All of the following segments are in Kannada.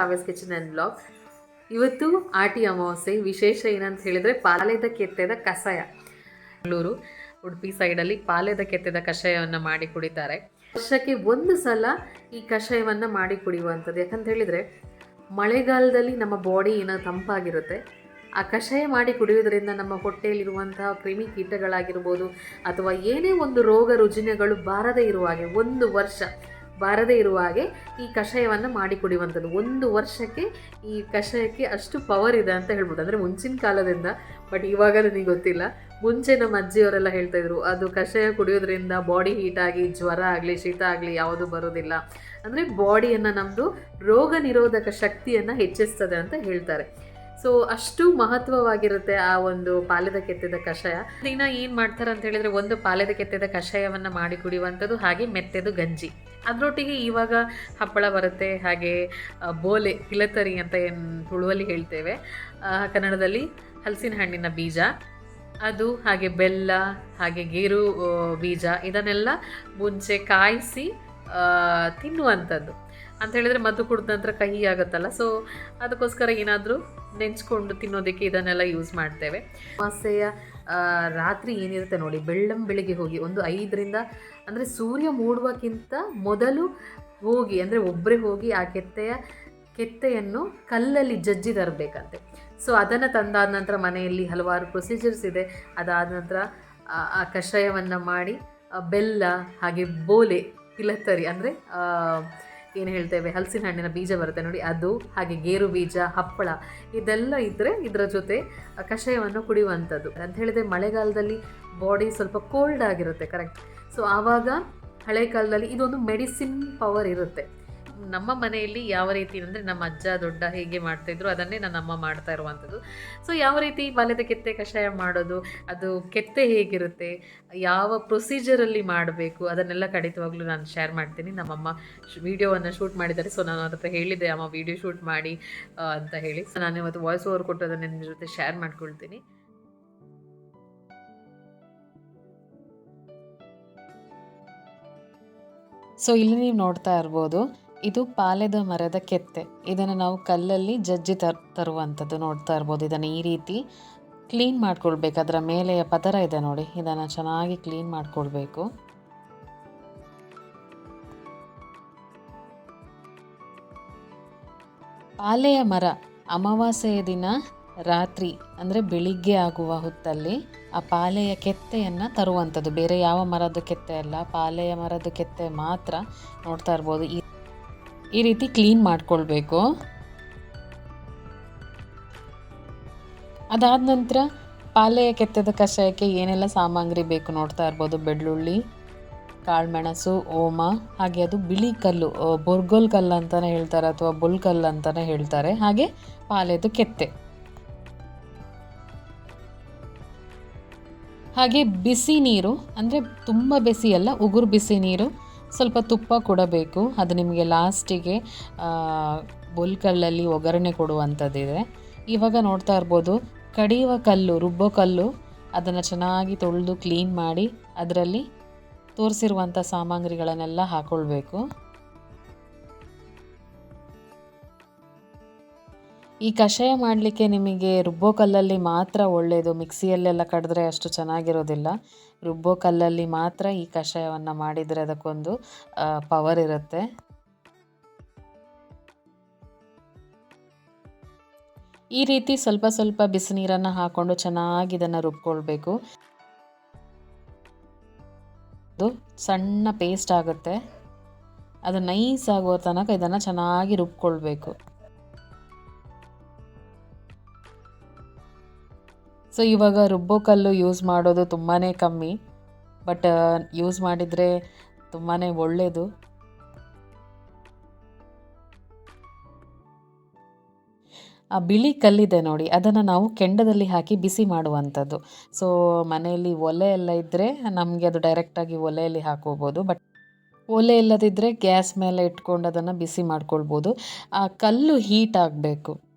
Kavya's kitchen and blog. ಇವತ್ತು ಆಟಿ ಅಮಾವಾಸ್ಯೆ, ವಿಶೇಷ ಏನಂತ ಹೇಳಿದ್ರೆ ಪಾಲೆದ ಕೆತ್ತೆದ ಕಷಾಯ. ಬೆಂಗಳೂರು ಉಡುಪಿ ಸೈಡಲ್ಲಿ ಪಾಲೆದ ಕೆತ್ತೆದ ಕಷಾಯವನ್ನು ಮಾಡಿ ಕುಡಿತಾರೆ. ವರ್ಷಕ್ಕೆ ಒಂದು ಸಲ ಈ ಕಷಾಯವನ್ನು ಮಾಡಿ ಕುಡಿಯುವಂಥದ್ದು. ಯಾಕಂತ ಹೇಳಿದರೆ, ಮಳೆಗಾಲದಲ್ಲಿ ನಮ್ಮ ಬಾಡಿ ಏನೋ ತಂಪಾಗಿರುತ್ತೆ. ಆ ಕಷಾಯ ಮಾಡಿ ಕುಡಿಯೋದ್ರಿಂದ ನಮ್ಮ ಹೊಟ್ಟೆಯಲ್ಲಿರುವಂತಹ ಕ್ರಿಮಿ ಕೀಟಗಳಾಗಿರ್ಬೋದು ಅಥವಾ ಏನೇ ಒಂದು ರೋಗ ರುಜಿನಗಳು ಬಾರದೇ ಇರುವ ಹಾಗೆ ಒಂದು ವರ್ಷ ಬಾರದೇ ಇರುವ ಹಾಗೆ ಈ ಕಷಾಯವನ್ನು ಮಾಡಿ ಕುಡಿಯುವಂಥದ್ದು. ಒಂದು ವರ್ಷಕ್ಕೆ ಈ ಕಷಾಯಕ್ಕೆ ಅಷ್ಟು ಪವರ್ ಇದೆ ಅಂತ ಹೇಳ್ಬೋದು. ಅಂದರೆ ಮುಂಚಿನ ಕಾಲದಿಂದ ಬಟ್ ಇವಾಗ ನನಗೆ ಗೊತ್ತಿಲ್ಲ. ಮುಂಚೆ ನಮ್ಮ ಅಜ್ಜಿಯವರೆಲ್ಲ ಹೇಳ್ತಾ ಇದ್ರು, ಅದು ಕಷಾಯ ಕುಡಿಯೋದ್ರಿಂದ ಬಾಡಿ ಹೀಟ್ ಆಗಿ, ಜ್ವರ ಆಗಲಿ, ಶೀತ ಆಗಲಿ ಯಾವುದು ಬರೋದಿಲ್ಲ. ಅಂದರೆ ಬಾಡಿಯನ್ನು ನಮ್ಮದು ರೋಗ ನಿರೋಧಕ ಶಕ್ತಿಯನ್ನು ಹೆಚ್ಚಿಸ್ತದೆ ಅಂತ ಹೇಳ್ತಾರೆ. ಸೊ ಅಷ್ಟು ಮಹತ್ವವಾಗಿರುತ್ತೆ ಆ ಒಂದು ಪಾಲೆದ ಕೆತ್ತಿದ ಕಷಾಯ. ದಿನ ಏನು ಮಾಡ್ತಾರೆ ಅಂತ ಹೇಳಿದರೆ, ಒಂದು ಪಾಲೆದ ಕೆತ್ತಿದ ಕಷಾಯವನ್ನು ಮಾಡಿ ಕುಡಿಯುವಂಥದ್ದು, ಹಾಗೆ ಮೆತ್ತೆದು ಗಂಜಿ. ಅದರೊಟ್ಟಿಗೆ ಇವಾಗ ಹಪ್ಪಳ ಬರುತ್ತೆ ಹಾಗೆ ಬೋಲೆ ಕಿಲತರಿ ಅಂತ ಏನು ತುಳುವಲ್ಲಿ ಹೇಳ್ತೇವೆ. ಕನ್ನಡದಲ್ಲಿ ಹಲಸಿನ ಹಣ್ಣಿನ ಬೀಜ ಅದು ಹಾಗೆ ಬೆಲ್ಲ ಹಾಗೆ ಗೇರು ಬೀಜ ಇದನ್ನೆಲ್ಲ ಮುಂಚೆ ಕಾಯಿಸಿ ತಿನ್ನುವಂಥದ್ದು. ಅಂತ ಹೇಳಿದ್ರೆ ಮದ್ದು ಕುಡಿದ ನಂತರ ಕಹಿ ಆಗುತ್ತಲ್ಲ ಸೊ ಅದಕ್ಕೋಸ್ಕರ ಏನಾದರೂ ನೆಂಚ್ಕೊಂಡು ತಿನ್ನೋದಕ್ಕೆ ಇದನ್ನೆಲ್ಲ ಯೂಸ್ ಮಾಡ್ತೇವೆ. ಆ, ರಾತ್ರಿ ಏನಿರುತ್ತೆ ನೋಡಿ, ಬೆಳ್ಳಂ ಬೆಳಿಗ್ಗೆ ಹೋಗಿ ಒಂದು ಐದರಿಂದ, ಅಂದರೆ ಸೂರ್ಯ ಮೂಡುವಕ್ಕಿಂತ ಮೊದಲು ಹೋಗಿ, ಅಂದರೆ ಒಬ್ಬರೇ ಹೋಗಿ ಆ ಕೆತ್ತೆಯ, ಕೆತ್ತೆಯನ್ನು ಕಲ್ಲಲ್ಲಿ ಜಜ್ಜಿ ತರಬೇಕಂತೆ. ಸೊ ಅದನ್ನು ತಂದಾದ ನಂತರ ಮನೆಯಲ್ಲಿ ಹಲವಾರು ಪ್ರೊಸೀಜರ್ಸ್ ಇದೆ. ಅದಾದ ನಂತರ, ಆ- ಕಷಾಯವನ್ನು ಮಾಡಿ ಬೆಲ್ಲ, ಹಾಗೆ ಬೋಲೆ ಕಿಲತ್ತರಿ ಅಂದರೆ ಏನು ಹೇಳ್ತೇವೆ? ಹಲಸಿನ ಹಣ್ಣಿನ ಬೀಜ ಬರುತ್ತೆ ನೋಡಿ, ಅದು, ಹಾಗೆ ಗೇರು ಬೀಜ, ಹಪ್ಪಳ, ಇದೆಲ್ಲ ಇದ್ದರೆ ಇದರ ಜೊತೆ ಕಷಾಯವನ್ನು ಕುಡಿಯುವಂಥದ್ದು. ಅಂತ ಹೇಳಿದ್ರೆ ಮಳೆಗಾಲದಲ್ಲಿ ಬಾಡಿ ಸ್ವಲ್ಪ ಕೋಲ್ಡ್ ಆಗಿರುತ್ತೆ ಕರೆಕ್ಟ್ ಸೊ ಆವಾಗ ಹಳೆ ಕಾಲದಲ್ಲಿ ಇದೊಂದು ಮೆಡಿಸಿನ್ ಪವರ್ ಇರುತ್ತೆ. ನಮ್ಮ ಮನೆಯಲ್ಲಿ ಯಾವ ರೀತಿ ಅಂದರೆ ನಮ್ಮ ಅಜ್ಜ, ದೊಡ್ಡ ಹೇಗೆ ಮಾಡ್ತಾಯಿದ್ರು ಅದನ್ನೇ ನನ್ನ ಅಮ್ಮ ಮಾಡ್ತಾ ಇರುವಂಥದ್ದು. ಸೊ ಯಾವ ರೀತಿ ಬಾಲ್ಯದ ಕೆತ್ತೆ ಕಷಾಯ ಮಾಡೋದು, ಅದು ಕೆತ್ತೆ ಹೇಗಿರುತ್ತೆ, ಯಾವ ಪ್ರೊಸೀಜರಲ್ಲಿ ಮಾಡಬೇಕು, ಅದನ್ನೆಲ್ಲ ಖಂಡಿತವಾಗ್ಲೂ ನಾನು ಶೇರ್ ಮಾಡ್ತೀನಿ. ನಮ್ಮಮ್ಮ ವಿಡಿಯೋವನ್ನು ಶೂಟ್ ಮಾಡಿದ್ದಾರೆ. ಸೊ ನಾನು ಹತ್ರ ಹೇಳಿದ್ದೆ, ಅಮ್ಮ ವಿಡಿಯೋ ಶೂಟ್ ಮಾಡಿ ಅಂತ ಹೇಳಿ. ಸೊ ನಾನು ಇವತ್ತು ವಾಯ್ಸ್ ಓವರ್ ಕೊಟ್ಟು ಅದನ್ನು ನಿಮ್ಮ ಜೊತೆ ಶೇರ್ ಮಾಡ್ಕೊಳ್ತೀನಿ. ಸೊ ಇಲ್ಲಿ ನೀವು ನೋಡ್ತಾ ಇರ್ಬೋದು ಇದು ಪಾಲೆದ ಮರದ ಕೆತ್ತೆ. ಇದನ್ನು ನಾವು ಕಲ್ಲಲ್ಲಿ ಜಜ್ಜಿ ತರ್ ತರುವಂಥದ್ದು ನೋಡ್ತಾ ಇರ್ಬೋದು. ಇದನ್ನು ಈ ರೀತಿ ಕ್ಲೀನ್ ಮಾಡ್ಕೊಳ್ಬೇಕು. ಅದರ ಮೇಲೆಯ ಪದರ ಇದೆ ನೋಡಿ. ಇದನ್ನು ಚೆನ್ನಾಗಿ ಕ್ಲೀನ್ ಮಾಡ್ಕೊಳ್ಬೇಕು. ಪಾಲೆಯ ಮರ ಅಮಾವಾಸ್ಯೆಯ ದಿನ ರಾತ್ರಿ, ಅಂದರೆ ಬೆಳಿಗ್ಗೆ ಆಗುವ ಹೊತ್ತಲ್ಲಿ ಆ ಪಾಲೆಯ ಕೆತ್ತೆಯನ್ನು ತರುವಂಥದ್ದು. ಬೇರೆ ಯಾವ ಮರದ ಕೆತ್ತೆ ಅಲ್ಲ. ಪಾಲೆಯ ಮರದ ಕೆತ್ತೆ ಮಾತ್ರ ನೋಡ್ತಾ ಇರ್ಬೋದು. ಈ ಈ ರೀತಿ ಕ್ಲೀನ್ ಮಾಡಿಕೊಳ್ಬೇಕು. ಅದಾದ ನಂತರ ಪಾಲೆಯ ಕೆತ್ತದ ಕಷಾಯಕ್ಕೆ ಏನೆಲ್ಲ ಸಾಮಗ್ರಿ ಬೇಕು ನೋಡ್ತಾ ಇರ್ಬೋದು. ಬೆಳ್ಳುಳ್ಳಿ, ಕಾಳುಮೆಣಸು, ಓಮ, ಹಾಗೆ ಅದು ಬಿಳಿ ಕಲ್ಲು ಬೊರ್ಗೋಲ್ ಕಲ್ಲು ಅಂತಲೇ ಹೇಳ್ತಾರೆ ಅಥವಾ ಬುಲ್ ಕಲ್ಲು ಅಂತಲೇ ಹೇಳ್ತಾರೆ. ಹಾಗೆ ಪಾಲೆದು ಕೆತ್ತೆ. ಹಾಗೆ ಬಿಸಿ ನೀರು, ಅಂದರೆ ತುಂಬ ಬಿಸಿ ಅಲ್ಲ, ಉಗುರು ಬಿಸಿ ನೀರು ಸ್ವಲ್ಪ ತುಪ್ಪ ಕೊಡಬೇಕು ಅದು ನಿಮಗೆ ಲಾಸ್ಟಿಗೆ ಬೊಲ್ಕಲ್ಲಲ್ಲಿ ಒಗ್ಗರಣೆ ಕೊಡುವಂಥದ್ದಿದೆ. ಇವಾಗ ನೋಡ್ತಾ ಇರ್ಬೋದು, ಕಡಿಯುವ ಕಲ್ಲು, ರುಬ್ಬೋ ಕಲ್ಲು, ಅದನ್ನು ಚೆನ್ನಾಗಿ ತೊಳೆದು ಕ್ಲೀನ್ ಮಾಡಿ, ಅದರಲ್ಲಿ ತೋರಿಸಿರುವಂಥ ಸಾಮಗ್ರಿಗಳನ್ನೆಲ್ಲ ಹಾಕ್ಕೊಳ್ಬೇಕು ಈ ಕಷಾಯ ಮಾಡಲಿಕ್ಕೆ ನಿಮಗೆ ರುಬ್ಬೋ ಕಲ್ಲಲ್ಲಿ ಮಾತ್ರ ಒಳ್ಳೆಯದು ಮಿಕ್ಸಿಯಲ್ಲೆಲ್ಲ ಕಡಿದ್ರೆ ಅಷ್ಟು ಚೆನ್ನಾಗಿರೋದಿಲ್ಲ. ರುಬ್ಬೋ ಕಲ್ಲಲ್ಲಿ ಮಾತ್ರ ಈ ಕಷಾಯವನ್ನು ಮಾಡಿದರೆ ಅದಕ್ಕೊಂದು ಪವರ್ ಇರುತ್ತೆ. ಈ ರೀತಿ ಸ್ವಲ್ಪ ಸ್ವಲ್ಪ ಬಿಸಿ ನೀರನ್ನು ಹಾಕ್ಕೊಂಡು ಚೆನ್ನಾಗಿ ಇದನ್ನು ರುಬ್ಕೊಳ್ಬೇಕು. ಸಣ್ಣ ಪೇಸ್ಟ್ ಆಗುತ್ತೆ. ಅದು ನೈಸ್ ಆಗುವ ತನಕ ಇದನ್ನು ಚೆನ್ನಾಗಿ ರುಬ್ಕೊಳ್ಬೇಕು. ಸೊ ಇವಾಗ ರುಬ್ಬೋ ಕಲ್ಲು ಯೂಸ್ ಮಾಡೋದು ತುಂಬಾ ಕಮ್ಮಿ. ಬಟ್ ಯೂಸ್ ಮಾಡಿದರೆ ತುಂಬಾ ಒಳ್ಳೆಯದು ಆ, ಬಿಳಿ ಕಲ್ಲಿದೆ ನೋಡಿ. ಅದನ್ನು ನಾವು ಕೆಂಡದಲ್ಲಿ ಹಾಕಿ ಬಿಸಿ ಮಾಡುವಂಥದ್ದು. ಸೊ ಮನೆಯಲ್ಲಿ ಒಲೆ ಎಲ್ಲ ಇದ್ದರೆ ನಮಗೆ ಅದು ಡೈರೆಕ್ಟಾಗಿ ಒಲೆಯಲ್ಲಿ ಹಾಕೋಬೋದು. ಬಟ್ ಒಲೆ ಇಲ್ಲದಿದ್ದರೆ ಗ್ಯಾಸ್ ಮೇಲೆ ಇಟ್ಕೊಂಡು ಅದನ್ನು ಬಿಸಿ ಮಾಡ್ಕೊಳ್ಬೋದು. ಆ, ಕಲ್ಲು ಹೀಟ್ ಆಗಬೇಕು.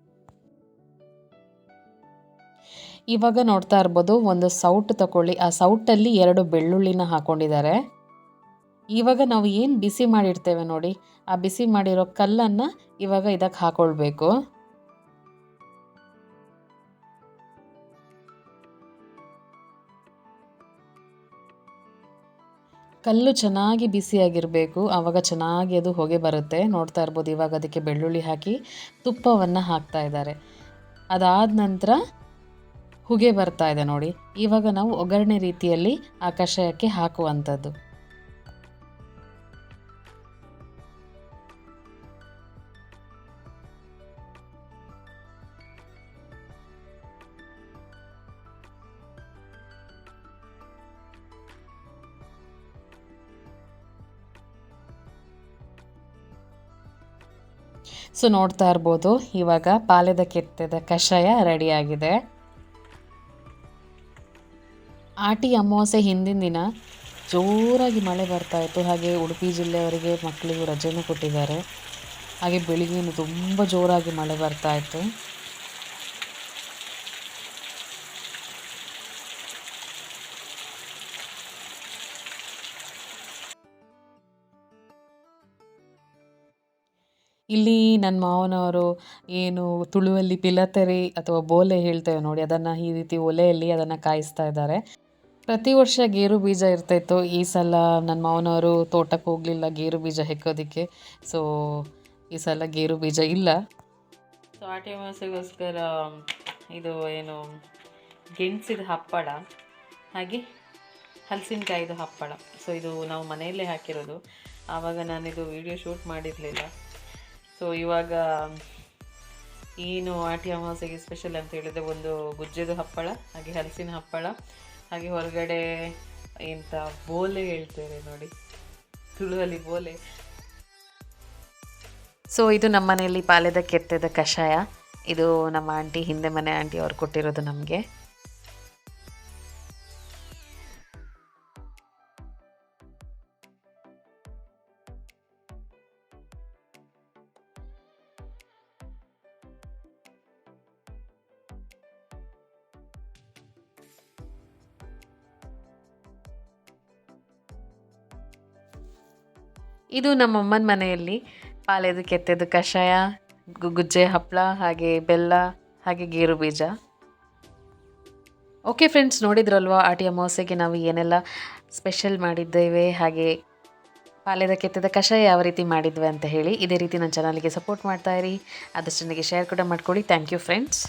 ಇವಾಗ ನೋಡ್ತಾ ಇರ್ಬೋದು, ಒಂದು ಸೌಟ್ ತಗೊಳ್ಳಿ ಆ ಸೌಟಲ್ಲಿ ಎರಡು ಬೆಳ್ಳುಳ್ಳಿನ ಹಾಕ್ಕೊಂಡಿದ್ದಾರೆ ಇವಾಗ ನಾವು ಏನು ಬಿಸಿ ಮಾಡಿರ್ತೇವೆ ನೋಡಿ, ಆ ಬಿಸಿ ಮಾಡಿರೋ ಕಲ್ಲನ್ನು ಇವಾಗ ಇದಕ್ಕೆ ಹಾಕೊಳ್ಬೇಕು. ಕಲ್ಲು ಚೆನ್ನಾಗಿ ಬಿಸಿಯಾಗಿರಬೇಕು. ಆವಾಗ ಚೆನ್ನಾಗಿ ಅದು ಹೊಗೆ ಬರುತ್ತೆ. ನೋಡ್ತಾ ಇರ್ಬೋದು, ಇವಾಗ ಅದಕ್ಕೆ ಬೆಳ್ಳುಳ್ಳಿ ಹಾಕಿ ತುಪ್ಪವನ್ನು ಹಾಕ್ತಾ ಇದ್ದಾರೆ. ಅದಾದ ನಂತರ ಹೊಗೆ ಬರ್ತಾ ಇದೆ ನೋಡಿ. ಇವಾಗ ನಾವು ಒಗ್ಗರಣೆ ರೀತಿಯಲ್ಲಿ ಆ ಕಷಾಯಕ್ಕೆ ಹಾಕುವಂಥದ್ದು. ಸೊ ನೋಡ್ತಾ ಇರ್ಬೋದು, ಇವಾಗ ಪಾಲೆದ ಕೆತ್ತದ ಕಷಾಯ ರೆಡಿಯಾಗಿದೆ ಆಟಿ ಅಮಾವಾಸ್ಯೆ ಹಿಂದಿನ ದಿನ ಜೋರಾಗಿ ಮಳೆ ಬರ್ತಾ ಇತ್ತು. ಹಾಗೆ ಉಡುಪಿ ಜಿಲ್ಲೆಯವರಿಗೆ ಮಕ್ಕಳಿಗೂ ರಜೆನೂ ಕೊಟ್ಟಿದ್ದಾರೆ. ಹಾಗೆ ಬೆಳಿಗ್ಗೆಯೂ ತುಂಬ ಜೋರಾಗಿ ಮಳೆ ಬರ್ತಾ ಇತ್ತು. ಇಲ್ಲಿ ನನ್ನ ಮಾವನವರು ಏನು ತುಳುವಲ್ಲಿ ಪಿಲತರಿ ಅಥವಾ ಬೋಲೆ ಹೇಳ್ತೇವೆ ನೋಡಿ. ಅದನ್ನು ಈ ರೀತಿ ಒಲೆಯಲ್ಲಿ ಅದನ್ನು ಕಾಯಿಸ್ತಾ ಇದ್ದಾರೆ. ಪ್ರತಿ ವರ್ಷ ಗೇರು ಬೀಜ ಇರ್ತಾಯಿತ್ತು ಈ ಸಲ ನನ್ನ ಮಾವನವರು ತೋಟಕ್ಕೆ ಹೋಗಲಿಲ್ಲ ಗೇರು ಬೀಜ ಹೆಕ್ಕೋದಕ್ಕೆ. ಸೊ ಈ ಸಲ ಗೇರು ಬೀಜ ಇಲ್ಲ. ಸೊ ಆಟಿ ಅಮಾಸೆಗೋಸ್ಕರ ಇದು ಏನು, ಗೆಣಸಿದ ಹಪ್ಪಳ, ಹಾಗೆ ಹಲಸಿನಕಾಯಿದು ಹಪ್ಪಳ. ಸೊ ಇದು ನಾವು ಮನೆಯಲ್ಲೇ ಹಾಕಿರೋದು. ಆವಾಗ ನಾನಿದು ವಿಡಿಯೋ ಶೂಟ್ ಮಾಡಿರಲಿಲ್ಲ. ಸೊ ಇವಾಗ ಏನು ಆಟಿ ಅಮಾವಾಸ್ಯೆಗೆ ಸ್ಪೆಷಲ್ ಅಂತ ಹೇಳಿದ್ರೆ ಒಂದು ಗುಜ್ಜೆದು ಹಪ್ಪಳ, ಹಾಗೆ ಹಲಸಿನ ಹಪ್ಪಳ. ಹಾಗೆ ಹೊರಗಡೆ ಎಂತ ಬೋಲೆ ಹೇಳ್ತೇವೆ ನೋಡಿ. ತುಳುವಲ್ಲಿ ಬೋಲೆ. ಸೊ ಇದು ನಮ್ಮ ಮನೆಯಲ್ಲಿ ಪಾಲೆದ ಕೆತ್ತದ ಕಷಾಯ. ಇದು ನಮ್ಮ ಆಂಟಿ, ಹಿಂದೆ ಮನೆ ಆಂಟಿ ಅವ್ರು ಕೊಟ್ಟಿರೋದು ನಮಗೆ. ಇದು ನಮ್ಮಮ್ಮನ ಮನೆಯಲ್ಲಿ. ಪಾಲೆದು ಕೆತ್ತದ, ಕಷಾಯ ಗುಜ್ಜೆ ಹಪ್ಪಳ ಹಾಗೆ ಬೆಲ್ಲ, ಹಾಗೆ ಗೇರು ಬೀಜ. ಓಕೆ ಫ್ರೆಂಡ್ಸ್ ನೋಡಿದ್ರಲ್ವಾ ಆಟಿ ಅಮಾವಾಸ್ಯೆಗೆ ನಾವು ಏನೆಲ್ಲ ಸ್ಪೆಷಲ್ ಮಾಡಿದ್ದೇವೆ? ಹಾಗೆ ಪಾಲೆದ ಕೆತ್ತದ, ಕಷಾಯ ಯಾವ ರೀತಿ ಮಾಡಿದ್ವಿ ಅಂತ ಹೇಳಿ ಇದೇ ರೀತಿ ನನ್ನ ಚಾನಲ್ಗೆ ಸಪೋರ್ಟ್ ಮಾಡ್ತಾ ಇರಿ. ಆದಷ್ಟು ನನಗೆ ಶೇರ್ ಕೂಡ ಮಾಡ್ಕೊಳ್ಳಿ. Thank you friends